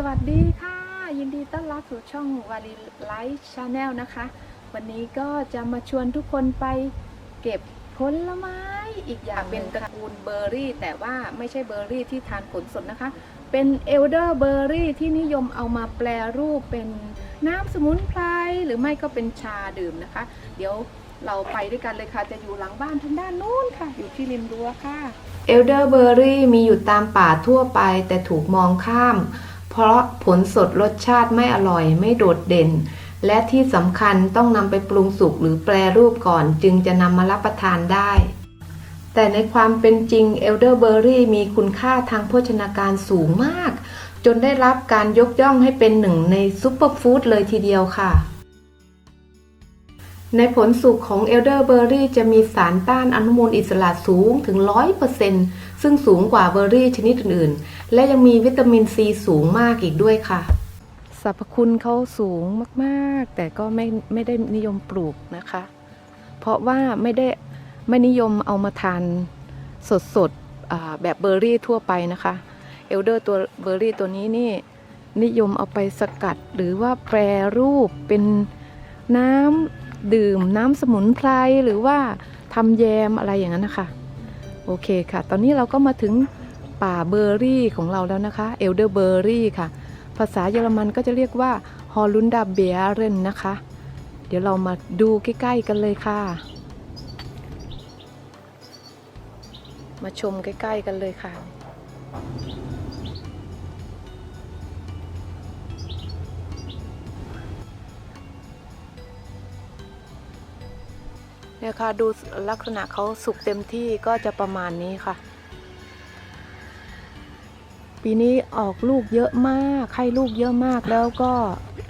สวัสดีค่ะ ยินดีต้อนรับสู่ช่องวารีไลฟ์ชาแนลนะคะ วันนี้ก็จะมาชวนทุกคนไปเก็บผลไม้อีกอย่างเป็นตระกูลเบอร์รี่ แต่ว่าไม่ใช่เบอร์รี่ที่ทานผลสดนะคะ เป็นเอลเดอร์เบอร์รี่ที่นิยมเอามาแปลรูปเป็นน้ำสมุนไพรหรือไม่ก็เป็นชาดื่มนะคะ เดี๋ยวเราไปด้วยกันเลยค่ะ จะอยู่หลังบ้านทางด้านนู้นค่ะ อยู่ที่ริมรั้วค่ะเอลเดอร์เบอร์รี่มีอยู่ตามป่าทั่วไป แต่ถูกมองข้าม เพราะผลสดรสชาติไม่อร่อยไม่โดดเด่น และที่สำคัญต้องนำไปปรุงสุกหรือแปรรูปก่อนจึงจะนำมารับประทานได้ แต่ในความเป็นจริงเอลเดอร์เบอร์รี่มีคุณค่าทางโภชนาการสูงมาก จนได้รับการยกย่องให้เป็นหนึ่งในซุปเปอร์ฟู้ดเลยทีเดียวค่ะในผลสุกของเอลเดอร์เบอร์รี่จะมีสารต้านอนุมูลอิสระสูงถึง 100% ซึ่งสูงกว่าเบอร์รี่ชนิดอื่นๆ และยังมีวิตามินซีสูงมากอีกด้วยค่ะ สรรพคุณเขาสูงมากๆ แต่ก็ไม่ไม่ได้นิยมปลูกนะคะ เพราะว่าไม่ได้ไม่นิยมเอามาทานสดๆแบบเบอร์รี่ทั่วไปนะคะเอลเดอร์ตัวเบอร์รี่ตัวนี้นี่นิยมเอาไปสกัดหรือว่าแปรรูปเป็นน้ำดื่มน้ำสมุนไพรหรือว่าทำแยมอะไรอย่างนั้นนะคะ โอเคค่ะ ตอนนี้เราก็มาถึงป่าเบอร์รี่ของเราแล้วนะคะ เอลเดอร์เบอร์รี่ค่ะ ภาษาเยอรมันก็จะเรียกว่าฮอลุนดาเบียเรนนะคะ เดี๋ยวเรามาดูใกล้ๆกันเลยค่ะ มาชมใกล้ๆกันเลยค่ะ เนี่ยค่ะดูลักษณะเขาสุกเต็มที่ก็จะประมาณนี้ค่ะ ปีนี้ออกลูกเยอะมากให้ลูกเยอะมากแล้วก็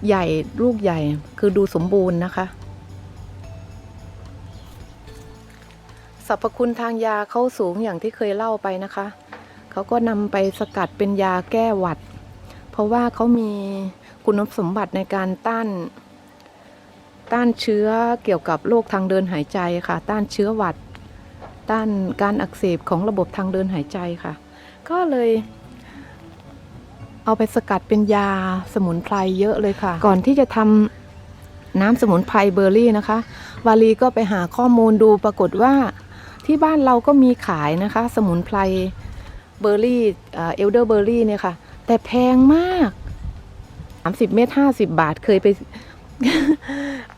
ใหญ่ลูกใหญ่คือดูสมบูรณ์นะคะสรรพคุณทางยาเขาสูงอย่างที่เคยเล่าไปนะคะ เขาก็นำไปสกัดเป็นยาแก้หวัด เพราะว่าเขามีคุณสมบัติในการต้าน ต้านเชื้อเกี่ยวกับโรคทางเดินหายใจค่ะ ต้านเชื้อหวัด ต้านการอักเสบของระบบทางเดินหายใจค่ะ ก็เลย เอาไปสกัดเป็นยาสมุนไพรเยอะเลยค่ะ ก่อนที่จะทำน้ำสมุนไพรเบอร์รี่นะคะ วาลีก็ไปหาข้อมูลดูปรากฏว่าที่บ้านเราก็มีขายนะคะ สมุนไพรเบอร์รี่เอลเดอร์เบอร์รี่เนี่ยค่ะ แต่แพงมาก 30 เม็ด50 บาทเคยไป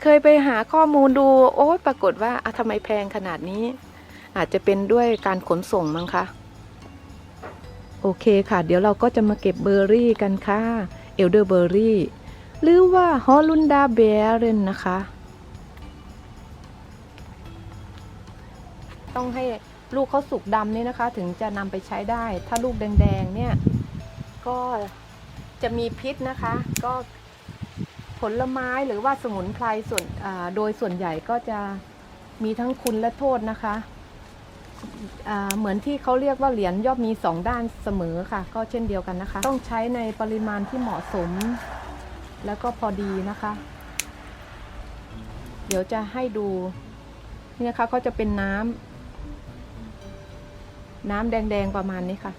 เคยไปหาข้อมูลดู โอ้ยปรากฏว่าอะทำไมแพงขนาดนี้ อาจจะเป็นด้วยการขนส่งมั้งคะโอเคค่ะ เดี๋ยวเราก็จะมาเก็บเบอร์รี่กันค่ะเอลเดอร์เบอร์รี่หรือว่าฮอลุนดาเบเรนนะคะ ต้องให้ลูกเขาสุกดำนี่นะคะ ถึงจะนำไปใช้ได้ ถ้าลูกแดงๆเนี่ย ก็จะมีพิษนะคะ ก็ ผลไม้หรือว่าสมุนไพรส่วนโดยส่วนใหญ่ก็จะมีทั้งคุณและโทษนะคะเหมือนที่เขาเรียกว่าเหรียญย่อมมีสองด้านเสมอค่ะ ก็เช่นเดียวกันนะคะ ต้องใช้ในปริมาณที่เหมาะสม แล้วก็พอดีนะคะ เดี๋ยวจะให้ดูนี่นะคะเขาจะเป็นน้ำน้ำแดงๆประมาณนี้ค่ะ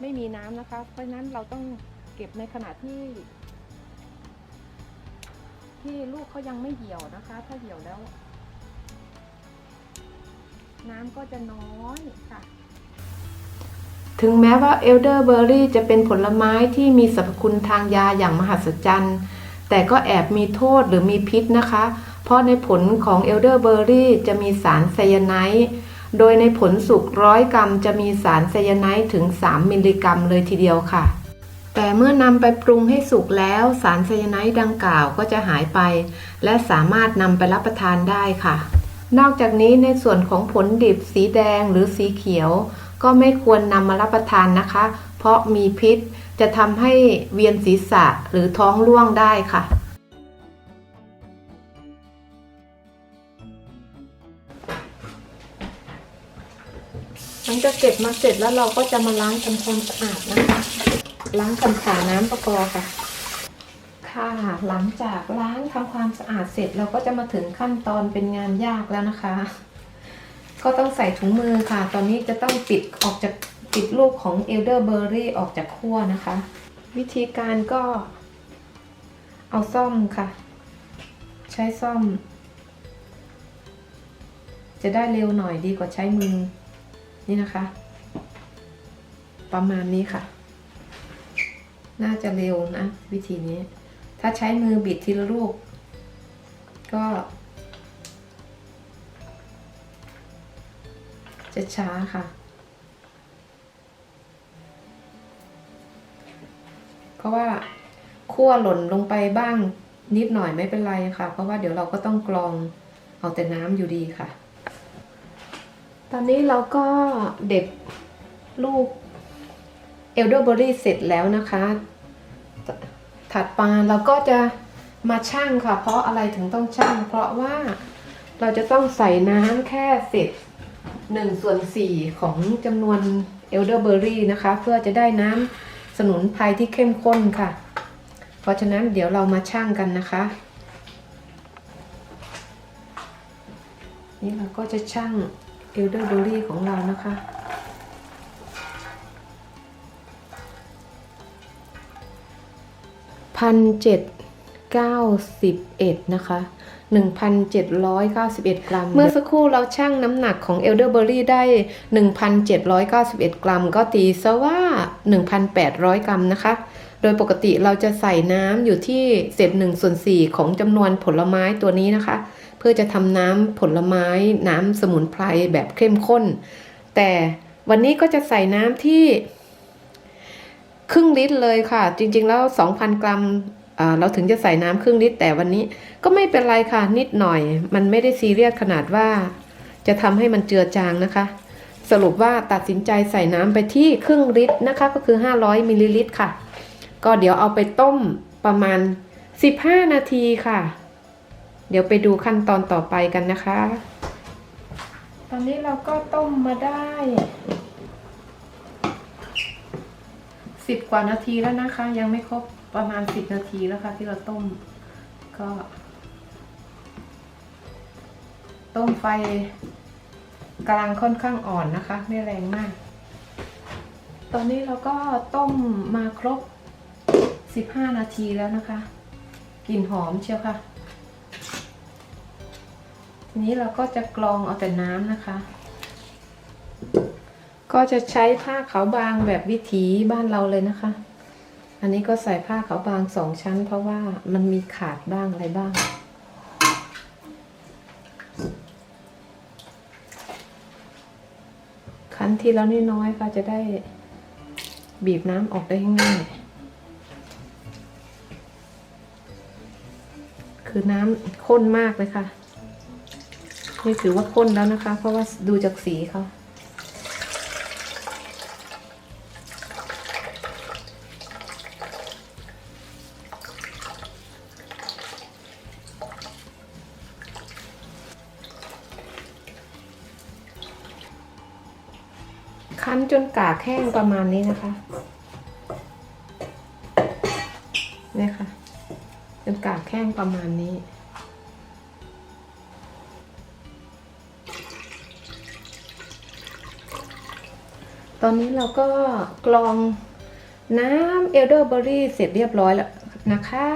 ไม่มีน้ำนะคะ เพราะฉะนั้นเราต้องเก็บในขณะที่ ที่ลูกเขายังไม่เหี่ยวนะคะ ถ้าเหี่ยวแล้ว น้ำก็จะน้อยค่ะ ถึงแม้ว่าเอลเดอร์เบอร์รี่จะเป็นผลไม้ที่มีสรรพคุณทางยาอย่างมหัศจรรย์ แต่ก็แอบมีโทษหรือมีพิษนะคะ เพราะในผลของเอลเดอร์เบอร์รี่จะมีสารไซยาไนด์ โดยในผลสุกร้อยกรัมจะมีสารไซยาไนด์ถึง 3 มิลลิกรัมเลยทีเดียวค่ะ แต่เมื่อนำไปปรุงให้สุกแล้วสารไซยาไนด์ดังกล่าวก็จะหายไป และสามารถนำไปรับประทานได้ค่ะ นอกจากนี้ในส่วนของผลดิบสีแดงหรือสีเขียว ก็ไม่ควรนำมารับประทานนะคะ เพราะมีพิษจะทำให้เวียนศีรษะหรือท้องร่วงได้ค่ะ ก็บมาเสร็จแล้วเราก็จะมาล้างทำความสะอาดนะคะ ล้างกันขาน้ำประกอค่ะ ค่ะหลังจากล้างทำความสะอาดเสร็จเราก็จะมาถึงขั้นตอนเป็นงานยากแล้วนะคะ ก็ต้องใส่ถุงมือค่ะ ตอนนี้จะต้องปิดออกจากปิดลูกของเอลเดอร์เบอร์รี่ออกจากขั้วนะคะ วิธีการก็เอาซ่อมค่ะ ใช้ซ่อม จะได้เร็วหน่อยดีกว่าใช้มือ นี่นะคะ ประมาณนี้ค่ะ น่าจะเร็วนะ วิธีนี้ ถ้าใช้มือบิดทีละลูก ก็ จะช้าค่ะ เพราะว่าคั่วหล่นลงไปบ้างนิดหน่อยไม่เป็นไรค่ะ เพราะว่าเดี๋ยวเราก็ต้องกรองเอาแต่น้ำอยู่ดีค่ะ ตอนนี้เราก็เด็ดลูกเอลเดอร์เบอรี่เสร็จแล้วนะคะ ถัดมาเราก็จะมาชั่งค่ะ เพราะอะไรถึงต้องชั่ง เพราะว่าเราจะต้องใส่น้ำแค่เศษหนึ่งส่วนสี่ของจำนวนเอลเดอร์เบอรี่นะคะ เพื่อจะได้น้ำสมุนไพรที่เข้มข้นค่ะ เพราะฉะนั้นเดี๋ยวเรามาชั่งกันนะคะ นี่เราก็จะชั่ง เอลเดอร์เบอรี่ของเรานะคะ พันเจ็ดเก้าสิบเอ็ดนะคะหนึ่งพันเจ็ดร้อยเก้าสิบเอ็ดกรัม เมื่อสักครู่เราชั่งน้ำหนักของเอลเดอร์เบอรี่ได้หนึ่งพันเจ็ดร้อยเก้าสิบเอ็ดกรัม ก็ตีซะว่าหนึ่งพันแปดร้อยกรัมนะคะ โดยปกติเราจะใส่น้ำอยู่ที่เศษหนึ่งส่วนสี่ของจำนวนผลไม้ตัวนี้นะคะ เพื่อจะทำน้ำผลไม้น้ำสมุนไพรแบบเข้มข้น แต่วันนี้ก็จะใส่น้ำที่ครึ่งลิตรเลยค่ะ จริง ๆ แล้ว 2,000 กรัมเราถึงจะใส่น้ำครึ่งลิตร แต่วันนี้ก็ไม่เป็นไรค่ะนิดหน่อย มันไม่ได้ซีเรียสขนาดว่า จะทำให้มันเจือจางนะคะ สรุปว่าตัดสินใจใส่น้ำไปที่ครึ่งลิตรนะคะ ก็คือ 500มิลลิลิตรค่ะ ก็เดี๋ยวเอาไปต้มประมาณ 15 นาทีค่ะ เดี๋ยวไปดูขั้นตอนต่อไปกันนะคะ ตอนนี้เราก็ต้มมาได้ สิบกว่านาทีแล้วนะคะ ยังไม่ครบประมาณสิบนาทีแล้วค่ะ ที่เราต้มก็ ต้มไฟกลางค่อนข้างอ่อนนะคะ ไม่แรงมาก ตอนนี้เราก็ต้มมาครบสิบห้านาทีแล้วนะคะ กลิ่นหอมเชียวค่ะ นี้เราก็จะกรองเอาแต่น้ำนะคะ ก็จะใช้ผ้าขาวบางแบบวิถีบ้านเราเลยนะคะ อันนี้ก็ใส่ผ้าขาวบางสองชั้น เพราะว่ามันมีขาดบ้างอะไรบ้างคั้นทีละน้อยๆค่ะจะได้บีบน้ำออกได้ง่ายคือน้ำข้นมากเลยค่ะ นี่ถือว่าข้นแล้วนะคะ เพราะว่าดูจากสีเขาคั้นจนกากแห้งประมาณนี้นะคะเนี่ยค่ะจนกากแห้งประมาณนี้ ตอนนี้เราก็กรองน้ำเอลเดอร์เบอรี่เสร็จเรียบร้อยแล้วนะคะ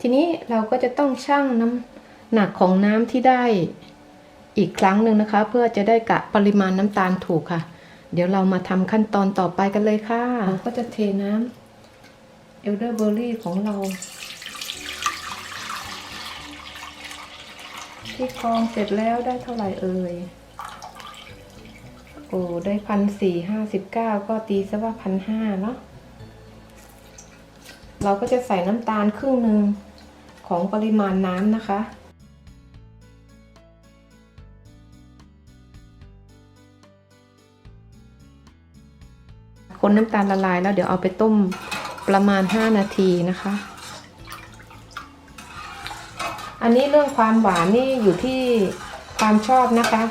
ทีนี้เราก็จะต้องชั่งน้ำหนักของน้ำที่ได้อีกครั้งหนึ่งนะคะ เพื่อจะได้กะปริมาณน้ำตาลถูกค่ะ เดี๋ยวเรามาทำขั้นตอนต่อไปกันเลยค่ะเราก็จะเทน้ำเอลเดอร์เบอรี่ของเรา ที่กรองเสร็จแล้วได้เท่าไหร่เอ่ย โอ้ได้พันสี่ห้าสิบเก้าก็ตีซะว่าพันห้าเนาะเราก็จะใส่น้ำตาลครึ่งหนึ่งของปริมาณน้ำนะคะ คนน้ำตาลละลายแล้วเดี๋ยวเอาไปต้มประมาณ 5 นาทีนะคะ อันนี้เรื่องความหวานนี่อยู่ที่ความชอบนะคะ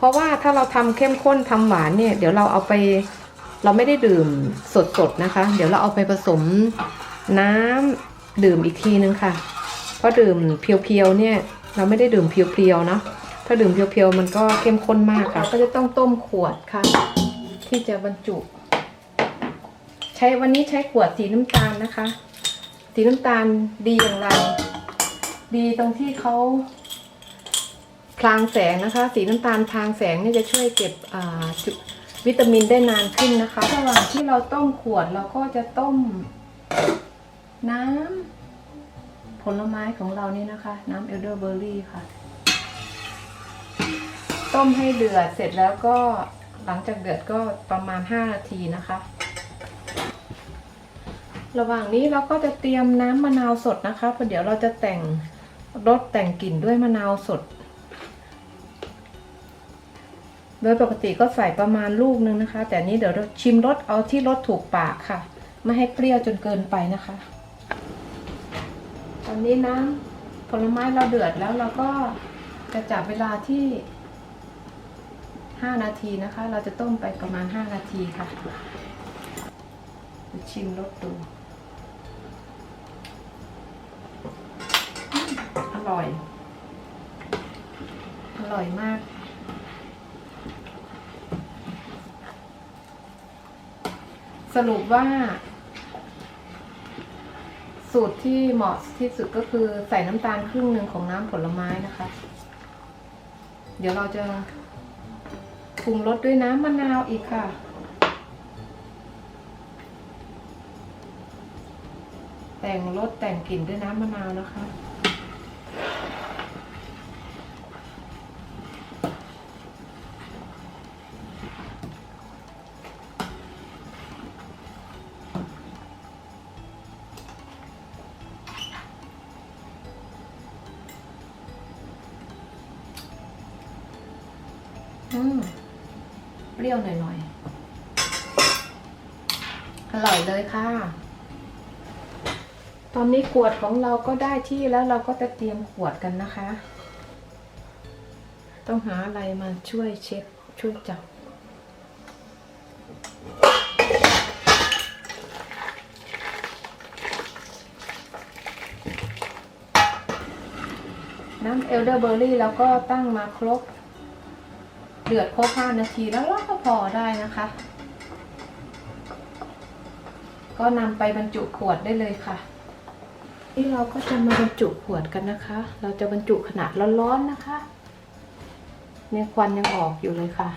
เพราะว่าถ้าเราทำเข้มข้นทำหวานเนี่ยเดี๋ยวเราเอาไปเราไม่ได้ดื่มสดๆนะคะ เดี๋ยวเราเอาไปผสมน้ำดื่มอีกทีนึงค่ะ เพราะดื่มเพียวๆเนี่ย เราไม่ได้ดื่มเพียวๆเนาะถ้าดื่มเพียวๆมันก็เข้มข้นมากค่ะ ก็จะต้องต้มขวดค่ะ ที่จะบรรจุ ใช้วันนี้ใช้ขวดสีน้ำตาลนะคะ สีน้ำตาลดีอย่างไร ดีตรงที่เขา พลางแสงนะคะ สีน้ำตาลพลางแสงเนี่ยจะช่วยเก็บวิตามินได้นานขึ้นนะคะระหว่างที่เราต้มขวดเราก็จะต้มน้ำผลไม้ของเรานี่นะคะ น้ำเอลเดอร์เบอร์รี่ค่ะ ต้มให้เดือดเสร็จแล้วก็หลังจากเดือดก็ประมาณ 5 นาทีนะคะ ระหว่างนี้เราก็จะเตรียมน้ำมะนาวสดนะคะเพราะเดี๋ยวเราจะแต่งรสแต่งกลิ่นด้วยมะนาวสด โดยปกติก็ใส่ประมาณลูกนึงนะคะ แต่นี้เดี๋ยวชิมรสเอาที่รสถูกปากค่ะ ไม่ให้เปรี้ยวจนเกินไปนะคะ ตอนนี้น้ำผลไม้เราเดือดแล้วเราก็จะจับเวลาที่ 5 นาทีนะคะ เราจะต้มไปประมาณ 5 นาทีค่ะชิมรสดูอร่อย อร่อยมาก สรุปว่า สูตรที่เหมาะที่สุดก็คือใส่น้ำตาลครึ่งหนึ่งของน้ำผลไม้นะคะ เดี๋ยวเราจะปรุงรสด้วยน้ำมะนาวอีกค่ะ แต่งรสแต่งกลิ่นด้วยน้ำมะนาวนะคะ ปรี้ยวหน่อยๆ อร่อยเลยค่ะ ตอนนี้ขวดของเราก็ได้ที่แล้วเราก็จะเตรียมขวดกันนะคะ ต้องหาอะไรมาช่วยเช็ดช่วยจับน้ำเอลเดอร์เบอร์รี่เราก็ตั้งมาครบ เดือดครบ 5 นาทีแล้วเราก็พอได้นะคะ ก็นำไปบรรจุขวดได้เลยค่ะที่เราก็จะมาบรรจุขวดกันนะคะ เราจะบรรจุขนาดร้อนๆนะคะเนี่ยควันยังออกอยู่เลยค่ะ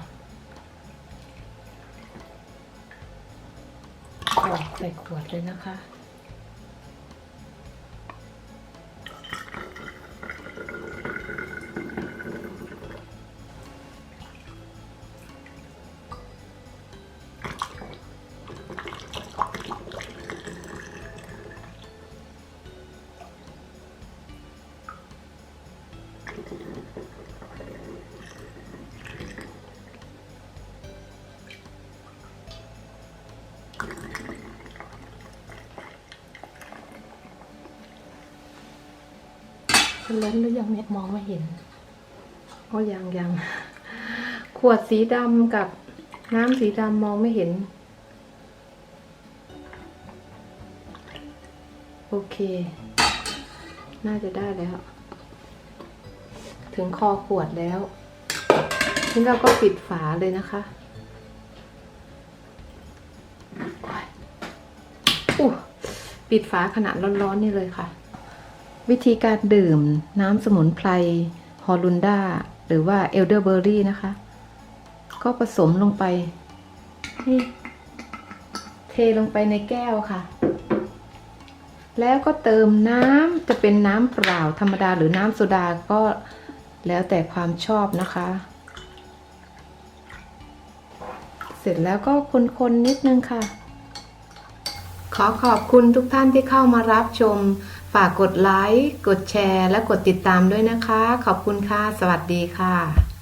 ออกใส่ขวดเลยนะคะ ล้นหรือยังเนี่ยมองไม่เห็นก็ยังยัง ขวดสีดำกับน้ำสีดำมองไม่เห็น โอเค น่าจะได้แล้ว ถึงคอขวดแล้วทีนี่เราก็ปิดฝาเลยนะคะอู้ปิดฝาขนาดร้อนๆนี่เลยค่ะ วิธีการดื่มน้ำสมุนไพรฮอลุนดาหรือว่าเอลเดอร์เบอร์รี่นะคะ ก็ผสมลงไปนี่เทลงไปในแก้วค่ะ แล้วก็เติมน้ำจะเป็นน้ำเปล่าธรรมดาหรือน้ำโซดาก็ แล้วแต่ความชอบนะคะ เสร็จแล้วก็คนๆนิดนึงค่ะ ขอขอบคุณทุกท่านที่เข้ามารับชม ฝากกดไลค์ กดแชร์ และกดติดตามด้วยนะคะ ขอบคุณค่ะ สวัสดีค่ะ